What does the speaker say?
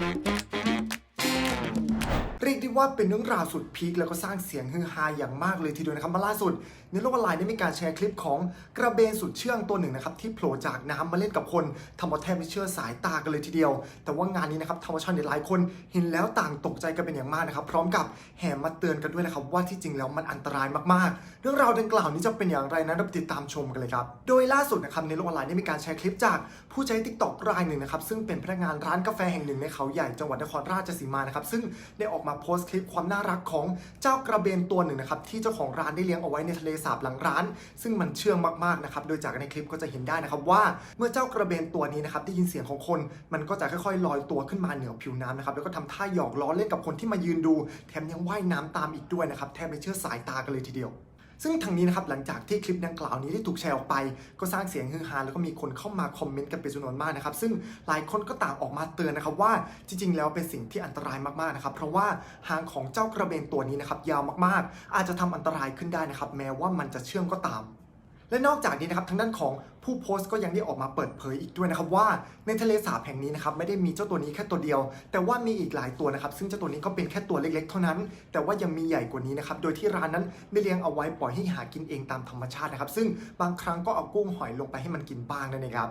เรียกได้ ว่าเป็นเรื่องราวสุดพีคแล้วก็สร้างเสียงฮือฮาอย่างมากเลยทีเดียวนะครับมาล่าสุดในโลกออนไลน์ได้มีการแชร์คลิปของกระเบนสุดเชื่องตัวหนึ่งนะครับที่โผล่จากน้ำมาเล่นกับคนทำเอาแทบไม่เชื่อสายตากันเลยทีเดียว แต่ว่างานนี้นะครับธรรมชาติหลายคนเห็นแล้วต่างตกใจกันเป็นอย่างมากนะครับพร้อมกับแห่มาเตือนกันด้วยนะครับว่าที่จริงแล้วมันอันตรายมากๆ เรื่องราวดังกล่าวนี้จะเป็นอย่างไรนั้นเราติดตามชมกันเลยครับโดยล่าสุดนะครับในโลกออนไลน์ได้มีการแชร์คลิปจากผู้ใช้ทิกตอกรายหนึ่งนะครับซึ่งเป็นพนักงานร้านกาแฟแห่งหนึ่งในเขาใหญ่จังหวัดนครราชสีมานะครับซึ่งได้ออกมาโพสตคลิปความน่ารักของเจ้ากระเบนตัวหนึ่งนะครับที่เจ้าของร้านได้เลี้ยงเอาไว้ในทะเลสาบหลังร้าน ซึ่งมันเชื่องมากๆนะครับโดยจากในคลิปก็จะเห็นได้นะครับว่าเมื่อเจ้ากระเบนตัวนี้นะครับได้ยินเสียงของคน มันก็จะค่อยๆลอยตัวขึ้นมาเหนือผิวน้ำนะครับแล้วก็ทำท่าหยอกล้อเล่นกับคนที่มายืนดู แถมยังว่ายน้ำตามอีกด้วยนะครับแทบไม่เชื่อสายตากันเลยทีเดียว ซึ่งทางนี้นะครับหลังจากที่คลิปดังกล่าวนี้ได้ถูกแชร์ออกไป ก็สร้างเสียงฮือฮาแล้วก็มีคนเข้ามาคอมเมนต์กันเป็นจำนวนมากนะครับ ซึ่งหลายคนก็ต่างออกมาเตือนนะครับว่าจริง ๆ แล้วเป็นสิ่งที่อันตรายมากๆนะครับ เพราะว่าหางของเจ้ากระเบนตัวนี้นะครับยาวมากๆ อาจจะทำอันตรายขึ้นได้นะครับ แม้ว่ามันจะเชื่องก็ตาม และนอกจากนี้นะครับทางด้านของผู้โพสต์ก็ยังได้ออกมาเปิดเผยอีกด้วยนะครับว่าในทะเลสาบแห่งนี้นะครับไม่ได้มีเจ้าตัวนี้แค่ตัวเดียว แต่ว่ามีอีกหลายตัวนะครับซึ่งเจ้าตัวนี้ก็เป็นแค่ตัวเล็กๆ เท่านั้น แต่ว่ายังมีใหญ่กว่านี้นะครับโดยที่ร้านนั้นได้เลี้ยงเอาไว้ปล่อยให้หากินเองตามธรรมชาตินะครับซึ่งบางครั้งก็เอากุ้งหอยลงไปให้มันกินบ้างนั่นเองครับ